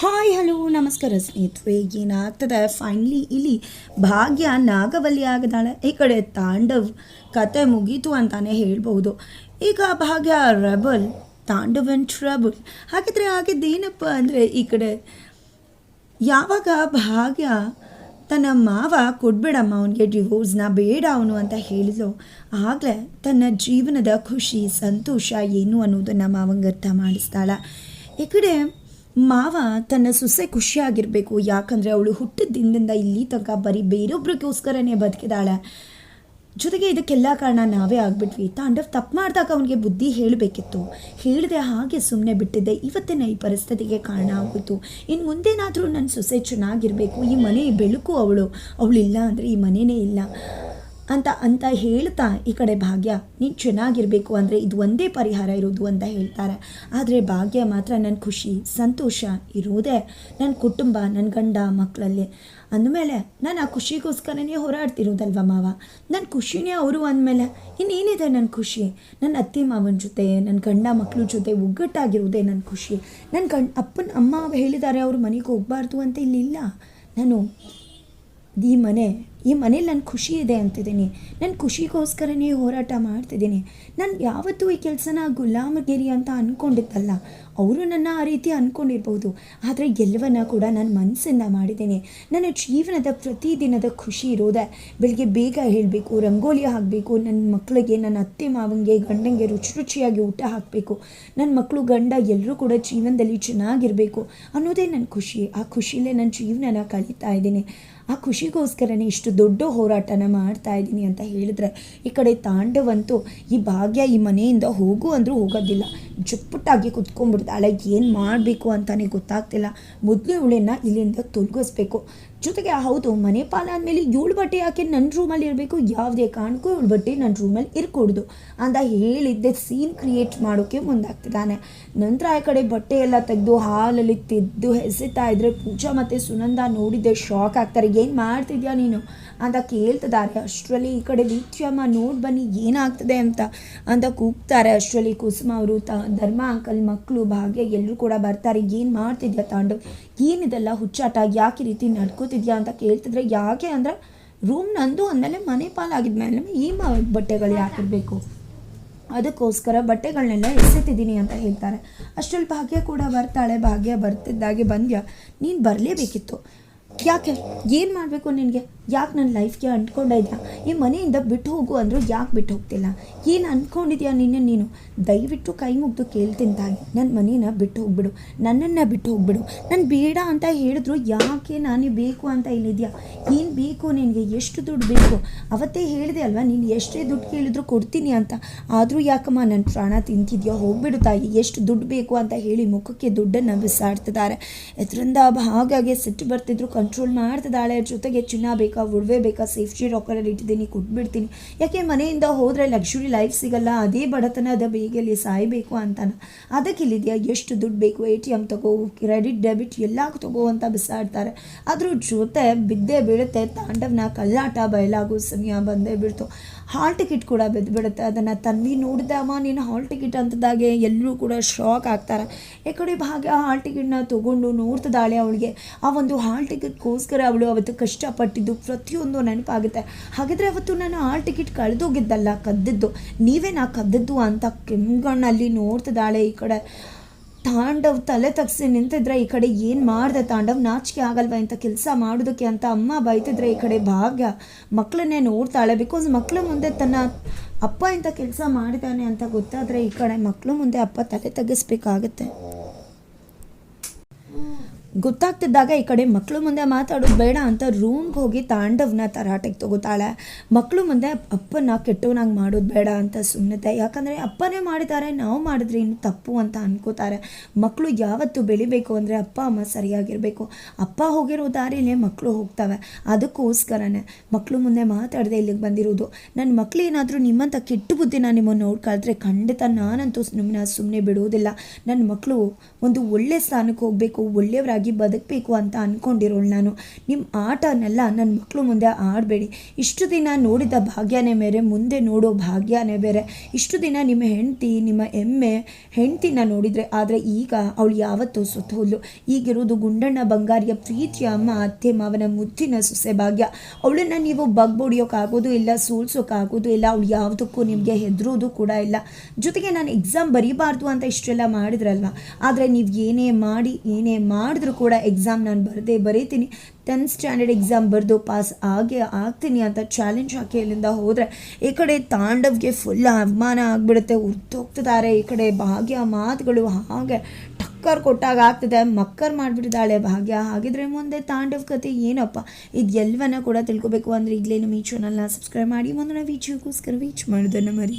Hi, hello, ನಮಸ್ಕಾರ ಸ್ನೇಹಿತರೆ, ಏನಾಗ್ತದೆ? ಫೈನ್ಲಿ ಇಲ್ಲಿ ಭಾಗ್ಯ ನಾಗವಲ್ಲಿ ಆಗದಾಳೆ. ಈ ಕಡೆ ತಾಂಡವ್ ಕತೆ ಮುಗೀತು ಅಂತಾನೆ ಹೇಳ್ಬೋದು. ಈಗ ಭಾಗ್ಯ ರಬಲ್ ತಾಂಡವ್ ಅಂಡ್ ಟ್ರಬಲ್ ಹಾಗಿದ್ರೆ ಆಗಿದ್ದೇನಪ್ಪ ಅಂದರೆ ಈ ಕಡೆ ಯಾವಾಗ ಭಾಗ್ಯ ತನ್ನ ಮಾವ ಕೊಡ್ಬೇಡಮ್ಮ, ಅವನಿಗೆ ಡಿವೋರ್ಸ್ನ ಬೇಡ ಅವನು ಅಂತ ಹೇಳಿದ್ಲು, ಆಗಲೇ ತನ್ನ ಜೀವನದ ಖುಷಿ, ಸಂತೋಷ ಏನು ಅನ್ನೋದನ್ನು ಮಾವಂಗೆ ಅರ್ಥ ಮಾಡಿಸ್ತಾಳೆ. ಈ ಕಡೆ ಮಾವ ತನ್ನ ಸೊಸೆ ಖುಷಿಯಾಗಿರಬೇಕು, ಯಾಕಂದರೆ ಅವಳು ಹುಟ್ಟಿದ ದಿನದಿಂದ ಇಲ್ಲಿ ತನಕ ಬರೀ ಬೇರೊಬ್ರಿಗೋಸ್ಕರನೇ ಬದುಕಿದಾಳೆ. ಜೊತೆಗೆ ಇದಕ್ಕೆಲ್ಲ ಕಾರಣ ನಾವೇ ಆಗಿಬಿಟ್ವಿ. ತಾಂಡವ್ ತಪ್ಪು ಮಾಡಿದಾಗ ಅವನಿಗೆ ಬುದ್ಧಿ ಹೇಳಬೇಕಿತ್ತು. ಹೇಳಿದೆ ಹಾಗೆ ಸುಮ್ಮನೆ ಬಿಟ್ಟಿದ್ದೆ. ಇವತ್ತಿನ ಈ ಪರಿಸ್ಥಿತಿಗೆ ಕಾರಣ ಆಗೋಯ್ತು. ಇನ್ನು ಮುಂದೇನಾದರೂ ನನ್ನ ಸೊಸೆ ಚೆನ್ನಾಗಿರಬೇಕು, ಈ ಮನೆ ಬೆಳಕು ಅವಳು. ಅವಳಿಲ್ಲ ಅಂದರೆ ಈ ಮನೆಯೇ ಇಲ್ಲ. ಅಂತ ಅಂತ ಹೇಳ್ತಾ ಈ ಕಡೆ ಭಾಗ್ಯ, ನೀನು ಚೆನ್ನಾಗಿರಬೇಕು ಅಂದರೆ ಇದು ಒಂದೇ ಪರಿಹಾರ ಇರೋದು ಅಂತ ಹೇಳ್ತಾರೆ. ಆದರೆ ಭಾಗ್ಯ ಮಾತ್ರ ನನ್ನ ಖುಷಿ, ಸಂತೋಷ ಇರೋದೇ ನನ್ನ ಕುಟುಂಬ ನನ್ನ ಗಂಡ ಮಕ್ಕಳಲ್ಲಿ ಅಂದಮೇಲೆ ನಾನು ಆ ಖುಷಿಗೋಸ್ಕರನೇ ಹೋರಾಡ್ತಿರೋದಲ್ವ ಮಾವ? ನನ್ನ ಖುಷಿನೇ ಅವರು ಅಂದಮೇಲೆ ಇನ್ನೇನಿದೆ ನನ್ನ ಖುಷಿ? ನನ್ನ ಅತ್ತೆ ಮಾವನ ಜೊತೆ ನನ್ನ ಗಂಡ ಮಕ್ಕಳ ಜೊತೆ ಒಗ್ಗಟ್ಟಾಗಿರೋದೇ ನನ್ನ ಖುಷಿ. ನನ್ನ ಗಂಡ, ಅಪ್ಪನ, ಅಮ್ಮ ಹೇಳಿದ್ದಾರೆ ಅವರು ಮನೆಗೆ ಹೋಗಬಾರ್ದು ಅಂತ ಇಲ್ಲಿಲ್ಲ ನಾನು ಈ ಮನೆ ಈ ಮನೇಲಿ ನನ್ನ ಖುಷಿ ಇದೆ ಅಂತಿದ್ದೀನಿ. ನನ್ನ ಖುಷಿಗೋಸ್ಕರನೇ ಹೋರಾಟ ಮಾಡ್ತಿದ್ದೀನಿ. ನಾನು ಯಾವತ್ತೂ ಈ ಕೆಲಸನ ಗುಲಾಮಗಿರಿ ಅಂತ ಅಂದ್ಕೊಂಡಿದ್ದಲ್ಲ ಅವರು ನನ್ನ ಆ ರೀತಿ ಅಂದ್ಕೊಂಡಿರ್ಬೋದು ಆದರೆ ಎಲ್ಲವನ್ನ ಕೂಡ ನಾನು ಮನಸ್ಸಿಂದ ಮಾಡಿದ್ದೀನಿ. ನನ್ನ ಜೀವನದ ಪ್ರತಿದಿನದ ಖುಷಿ ಇರೋದೆ ಬೆಳಿಗ್ಗೆ ಬೇಗ ಹೇಳಬೇಕು, ರಂಗೋಲಿ ಹಾಕಬೇಕು ನನ್ನ ಮಕ್ಕಳಿಗೆ ನನ್ನ ಅತ್ತೆ ಮಾವಂಗೆ, ಗಂಡಂಗೆ ರುಚಿ ರುಚಿಯಾಗಿ ಊಟ ಹಾಕಬೇಕು. ನನ್ನ ಮಕ್ಕಳು ಗಂಡ ಎಲ್ಲರೂ ಕೂಡ ಜೀವನದಲ್ಲಿ ಚೆನ್ನಾಗಿರಬೇಕು ಅನ್ನೋದೇ ನನ್ನ ಖುಷಿ. ಆ ಖುಷಿಯಲ್ಲೇ ನನ್ನ ಜೀವನನ ಕಳೀತಾ ಇದ್ದೀನಿ. ಆ ಖುಷಿಗೋಸ್ಕರನೇ ಇಷ್ಟು ದೊಡ್ಡ ಹೋರಾಟನ ಮಾಡ್ತಾ ಇದ್ದೀನಿ ಅಂತ ಹೇಳಿದ್ರೆ ಈ ಕಡೆ ತಾಂಡವಂತೂ ಈ ಭಾಗ್ಯ ಈ ಮನೆಯಿಂದ ಹೋಗು ಅಂದರೂ ಹೋಗೋದಿಲ್ಲ. ಜುಪ್ಪುಟ್ಟಾಗಿ ಕುತ್ಕೊಂಡ್ಬಿಡ್ತಾಳೆ ಏನು ಮಾಡಬೇಕು ಅಂತಲೇ ಗೊತ್ತಾಗ್ತಿಲ್ಲ. ಮೊದಲು ಇವಳನ್ನ ಇಲ್ಲಿಂದ ತೊಲಗಿಸ್ಬೇಕು. ಜೊತೆಗೆ, ಹೌದು, ಮನೆ ಪಾಲ ಆದಮೇಲೆ ಏಳು ಬಟ್ಟೆ ಯಾಕೆ ನನ್ನ ರೂಮಲ್ಲಿ ಇರಬೇಕು. ಯಾವುದೇ ಕಾರಣಕ್ಕೂ ಇವಳು ಬಟ್ಟೆ ನನ್ನ ರೂಮಲ್ಲಿ ಇರಕೂಡ್ದು. ಅಂತ ಹೇಳಿದ್ದೆ, ಸೀನ್ ಕ್ರಿಯೇಟ್ ಮಾಡೋಕ್ಕೆ ಮುಂದಾಗ್ತಿದ್ದಾನೆ. ನಂತರ ಆ ಕಡೆ ಬಟ್ಟೆ ಎಲ್ಲ ತೆಗೆದು ಹಾಲಲ್ಲಿ ತೆದ್ದು ಹೆಸಿತಾ ಇದ್ದರೆ ಪೂಜಾ ಮತ್ತು ಸುನಂದ ನೋಡಿದ್ದೆ, ಶಾಕ್ ಆಗ್ತಾರೆ. ಏನು ಮಾಡ್ತಿದ್ಯಾ ನೀನು? ಅಂತ ಕೇಳ್ತಿದ್ದಾರೆ. ಅಷ್ಟರಲ್ಲಿ ಈ ಕಡೆ ವಿತ್ಯಮ್ಮ ನೋಡಿ ಬನ್ನಿ, ಏನಾಗ್ತದೆ ಅಂತ. ಅಂತ ಕೂಗ್ತಾರೆ. ಅಷ್ಟರಲ್ಲಿ ಕುಸುಮ ಅವರು, ತ ಧರ್ಮ ಅಂಕಲ್ ಮಕ್ಕಳು ಭಾಗ್ಯ ಎಲ್ಲರೂ ಕೂಡ ಬರ್ತಾರೆ. ಏನು ಮಾಡ್ತಿದ್ಯಾ ತಾಂಡು? ಏನಿದೆಲ್ಲ ಹುಚ್ಚಾಟ ಯಾಕೆ ಈ ರೀತಿ ನಡ್ಕೋತಿದ್ಯಾ ಅಂತ ಕೇಳ್ತಿದ್ರೆ, ಯಾಕೆ ಅಂದರೆ ರೂಮ್ ನಂದು ಅಂದಮೇಲೆ ಮನೆ ಪಾಲಾಗಿದ್ಮೇಲೆ ಈ ಮ ಬಟ್ಟೆಗಳು ಯಾಕಿರಬೇಕು? ಅದಕ್ಕೋಸ್ಕರ ಬಟ್ಟೆಗಳನ್ನೆಲ್ಲ ಎಸೆತಿದ್ದೀನಿ ಅಂತ ಹೇಳ್ತಾರೆ. ಅಷ್ಟರಲ್ಲಿ ಭಾಗ್ಯ ಕೂಡ ಬರ್ತಾಳೆ. ಭಾಗ್ಯ ಬರ್ತಿದ್ದಾಗೆ ಬಂದ್ಯಾ? ನೀನು ಬರಲೇಬೇಕಿತ್ತು. ಯಾಕೆ? ಏನು ಮಾಡಬೇಕು ನಿನಗೆ? ಯಾಕೆ ನನ್ನ ಲೈಫ್ಗೆ ಅಂದ್ಕೊಂಡಿದ್ಯಾ ಈ ಮನೆಯಿಂದ ಬಿಟ್ಟು ಹೋಗು ಅಂದರೂ ಯಾಕೆ ಬಿಟ್ಟು ಹೋಗ್ತಿಲ್ಲ? ಏನು ಅಂದ್ಕೊಂಡಿದ್ಯಾ ನಿನ್ನೆ ನೀನು? ದಯವಿಟ್ಟು ಕೈ ಮುಗಿದು ಕೇಳ್ತೀನಿ ತಾಯಿ. ನನ್ನ ಮನೇನ ಬಿಟ್ಟು ಹೋಗ್ಬಿಡು. ನನ್ನನ್ನು ಬಿಟ್ಟು ಹೋಗ್ಬಿಡು. ನಾನು ಬೇಡ ಅಂತ ಹೇಳಿದ್ರು ಯಾಕೆ ನಾನೇ ಬೇಕು ಅಂತ ಇಲ್ಲಿದ್ಯಾ ಏನು ಬೇಕು ನಿನಗೆ? ಎಷ್ಟು ದುಡ್ಡು ಬೇಕು? ಅವತ್ತೇ ಹೇಳಿದೆ ಅಲ್ವಾ, ನೀನು ಎಷ್ಟೇ ದುಡ್ಡು ಕೇಳಿದ್ರು ಕೊಡ್ತೀನಿ ಅಂತ. ಆದರೂ ಯಾಕಮ್ಮ ನನ್ನ ಪ್ರಾಣ ತಿಂತಿದ್ಯೋ? ಹೋಗ್ಬಿಡು ತಾಯಿ. ಎಷ್ಟು ದುಡ್ಡು ಬೇಕು ಅಂತ ಹೇಳಿ ಮುಖಕ್ಕೆ ದುಡ್ಡನ್ನು ಬಿಸಾಡ್ತಿದ್ದಾರೆ. ಇದರಿಂದ ಹಾಗಾಗಿ ಸಿಟ್ಟು ಬರ್ತಿದ್ರು ಕಂಟ್ರೋಲ್ ಮಾಡ್ತಿದ್ದಾಳೆ. ಜೊತೆಗೆ ಚಿನ್ನ ಬೇಕಾ? ಒಡವೆ ಬೇಕಾ? ಸೇಫ್ಟಿ ರಾಕರಲ್ಲಿ ಇಟ್ಟಿದ್ದೀನಿ, ಕೊಟ್ಬಿಡ್ತೀನಿ. ಯಾಕೆ ಮನೆಯಿಂದ ಹೋದರೆ ಲಕ್ಸುರಿ ಲೈಫ್ ಸಿಗಲ್ಲ? ಅದೇ ಬಡತನದ ಬೇಗಲ್ಲಿ ಸಾಯಬೇಕು ಅಂತ ಅದಕ್ಕೆ ಇಲ್ಲಿದೆಯಾ? ಎಷ್ಟು ದುಡ್ಡು ಬೇಕು? ಎ ಟಿ ಎಂ ತಗೋ ಕ್ರೆಡಿಟ್ ಡೆಬಿಟ್ ಎಲ್ಲ ತಗೋ ಅಂತ ಬಿಸಾಡ್ತಾರೆ. ಅದ್ರ ಜೊತೆ ಬಿದ್ದೇ ಬೀಳುತ್ತೆ. ತಾಂಡವನ ಕಲ್ಲಾಟ, ಬಯಲಾಗೋ, ಸಮಯ ಬಂದೇ ಬೀಳ್ತು. ಹಾಲ್ ಟಿಕೆಟ್ ಕೂಡ ಬಿದ್ದು ಬಿಡುತ್ತೆ ಅದನ್ನು ತಂದು ನೋಡಿದಮ್ಮ ನೀನು ಹಾಲ್ ಟಿಕೆಟ್ ಅಂತದಾಗೆ ಎಲ್ಲರೂ ಕೂಡ ಶಾಕ್ ಆಗ್ತಾರೆ. ಈ ಕಡೆ ಭಾಗ ಹಾಲ್ ಟಿಕೆಟ್ನ ತೊಗೊಂಡು ನೋಡ್ತದಾಳೆ ಅವಳಿಗೆ. ಆ ಒಂದು ಹಾಲ್ ಟಿಕೆಟ್ಗೋಸ್ಕರ ಅವಳು ಅವತ್ತು ಕಷ್ಟಪಟ್ಟಿದ್ದು ಪ್ರತಿಯೊಂದು ನೆನಪಾಗುತ್ತೆ. ಹಾಗಿದ್ರೆ ಅವತ್ತು ನಾನು ಆ ಟಿಕೆಟ್ ಕಳೆದೋಗಿದ್ದಲ್ಲ, ಕದ್ದಿದ್ದು. ನೀವೇ ನಾ ಕದ್ದಿದ್ದು ಅಂತ ಕೆಂಗಣ್ಣಲ್ಲಿ ನೋಡ್ತಿದ್ದಾಳೆ ಈ ಕಡೆ. ತಾಂಡವ್ ತಲೆ ತಗ್ಸಿ ನಿಂತಿದ್ರೆ ಈ ಕಡೆ ಏನು ಮಾಡಿದೆ ತಾಂಡವ್? ನಾಚಿಕೆ ಆಗಲ್ವ ಇಂಥ ಕೆಲಸ ಮಾಡೋದಕ್ಕೆ ಅಂತ ಅಮ್ಮ ಬೈತಿದ್ರೆ ಈ ಕಡೆ ಭಾಗ್ಯ. ಮಕ್ಕಳನ್ನೇ ನೋಡ್ತಾಳೆ. ಬಿಕಾಸ್ ಮಕ್ಕಳ ಮುಂದೆ ತನ್ನ ಅಪ್ಪ ಇಂಥ ಕೆಲಸ ಮಾಡಿದ್ದಾನೆ ಅಂತ ಗೊತ್ತಾದರೆ ಈ ಕಡೆ ಮಕ್ಕಳು ಮುಂದೆ ಅಪ್ಪ ತಲೆ ತಗ್ಗಿಸ್ಬೇಕಾಗತ್ತೆ. ಗೊತ್ತಾಗ್ತಿದ್ದಾಗ ಈ ಕಡೆ ಮಕ್ಕಳು ಮುಂದೆ ಮಾತಾಡೋದು ಬೇಡ ಅಂತ ರೂಮ್ಗೆ ಹೋಗಿ ತಾಂಡವ್ನ ತರಾಟೆಗೆ ತಗೋತಾಳೆ. ಮಕ್ಕಳು ಮುಂದೆ ಅಪ್ಪನ ಕೆಟ್ಟವನಾಗಿ ಮಾಡೋದು ಬೇಡ ಅಂತ ಸುಮ್ಮನೆ ಯಾಕಂದರೆ ಅಪ್ಪನೇ ಮಾಡಿದ್ದಾರೆ, ನಾವು ಮಾಡಿದ್ರೆ ಇನ್ನು ತಪ್ಪು ಅಂತ ಅನ್ಕೋತಾರೆ. ಮಕ್ಕಳು ಯಾವತ್ತು ಬೆಳಿಬೇಕು ಅಂದರೆ ಅಪ್ಪ, ಅಮ್ಮ ಸರಿಯಾಗಿರಬೇಕು. ಅಪ್ಪ ಹೋಗಿರೋ ದಾರಿಲೇ ಮಕ್ಕಳು ಹೋಗ್ತವೆ. ಅದಕ್ಕೋಸ್ಕರನೇ ಮಕ್ಕಳು ಮುಂದೆ ಮಾತಾಡದೆ ಇಲ್ಲಿಗೆ ಬಂದಿರೋದು. ನನ್ನ ಮಕ್ಕಳು ಏನಾದರೂ ನಿಮ್ಮಂಥ ಕೆಟ್ಟ ಬುದ್ಧಿನ ನಿಮ್ಮನ್ನು ನೋಡ್ಕೊಳ್ತಾರೆ ಖಂಡಿತ ನಾನಂತೂ ನಿಮ್ಮನ್ನ ಸುಮ್ಮನೆ ಬಿಡುವುದಿಲ್ಲ ನನ್ನ ಮಕ್ಕಳು ಒಂದು ಒಳ್ಳೆ ಸ್ಥಾನಕ್ಕೆ ಹೋಗಬೇಕು ಒಳ್ಳೆಯವರಾಗಿ ಆಗಿ ಬದುಕಬೇಕು ಅಂತ ಅಂದ್ಕೊಂಡಿರೋಳು ನಾನು. ನಿಮ್ಮ ಆಟನೆಲ್ಲ ನನ್ನ ಮಕ್ಕಳು ಮುಂದೆ ಆಡಬೇಡಿ. ಇಷ್ಟು ದಿನ ನೋಡಿದ ಭಾಗ್ಯನೇ ಬೇರೆ, ಮುಂದೆ ನೋಡೋ ಭಾಗ್ಯನೇ ಬೇರೆ. ಇಷ್ಟು ದಿನ ನಿಮ್ಮ ಹೆಂಡತಿ, ನಿಮ್ಮ ಎಮ್ಮೆ ಹೆಂಡ್ತಿನ ನೋಡಿದರೆ, ಆದರೆ ಈಗ ಅವಳು ಯಾವತ್ತೂ ಸುತ್ತೋದ್ಲು ಈಗಿರೋದು ಗುಂಡಣ್ಣ ಬಂಗಾರಿಯ ಪ್ರೀತಿಯ ಅಮ್ಮ, ಅತ್ತೆ ಮಾವನ ಮುದ್ದಿನ ಸೊಸೆ ಭಾಗ್ಯ. ಅವಳನ್ನು ನೀವು ಬಗ್ಬೊಡಿಯೋಕ್ಕಾಗೋದು ಇಲ್ಲ ಸೋಲ್ಸೋಕ್ಕಾಗೋದು ಇಲ್ಲ, ಅವಳು ಯಾವುದಕ್ಕೂ ನಿಮಗೆ ಹೆದರೋದು ಕೂಡ ಇಲ್ಲ. ಜೊತೆಗೆ ನಾನು ಎಕ್ಸಾಮ್ ಬರೀಬಾರ್ದು ಅಂತ ಇಷ್ಟೆಲ್ಲ ಮಾಡಿದ್ರಲ್ವ? ಆದರೆ ನೀವು ಏನೇ ಮಾಡಿ, ಏನೇ ಮಾಡಿದ್ರು ಕೂಡ ಎಕ್ಸಾಮ್ ನಾನು ಬರದೇ ಬರೀತೀನಿ. ಟೆಂತ್ ಸ್ಟ್ಯಾಂಡರ್ಡ್ ಎಕ್ಸಾಮ್ ಬರೆದು ಪಾಸ್ ಆಗೇ ಆಗ್ತೀನಿ ಅಂತ ಚಾಲೆಂಜ್ ಹಾಕಿ ಇಲ್ಲಿಂದ ಹೋದರೆ ಈ ಕಡೆ ತಾಂಡವ್ಗೆ ಫುಲ್ ಅವಮಾನ ಆಗಿಬಿಡುತ್ತೆ. ಉರ್ತೋಗ್ತಿದ್ದಾರೆ ಈ ಕಡೆ ಭಾಗ್ಯ ಮಾತುಗಳು ಹಾಗೆ ಟಕ್ಕರ್ ಕೊಟ್ಟಾಗ ಆಗ್ತದೆ. ಮಕ್ಕರ್ ಮಾಡಿಬಿಟ್ಟಿದ್ದಾಳೆ ಭಾಗ್ಯ. ಹಾಗಿದ್ರೆ ಮುಂದೆ ತಾಂಡವ್ ಕತೆ ಏನಪ್ಪ? ಇದು ಎಲ್ಲವನ್ನ ಕೂಡ ತಿಳ್ಕೊಬೇಕು ಅಂದರೆ ಈಗಲೇ ನಮ್ಮ ಈ ಚಾನಲ್ನ ಸಬ್ಸ್ಕ್ರೈಬ್ ಮಾಡಿ. ಮುಂದಿನ ವೀಡಿಯೋಗೋಸ್ಕರ ವೀಚ್ ಮಾಡೋದನ್ನು ಮರಿ.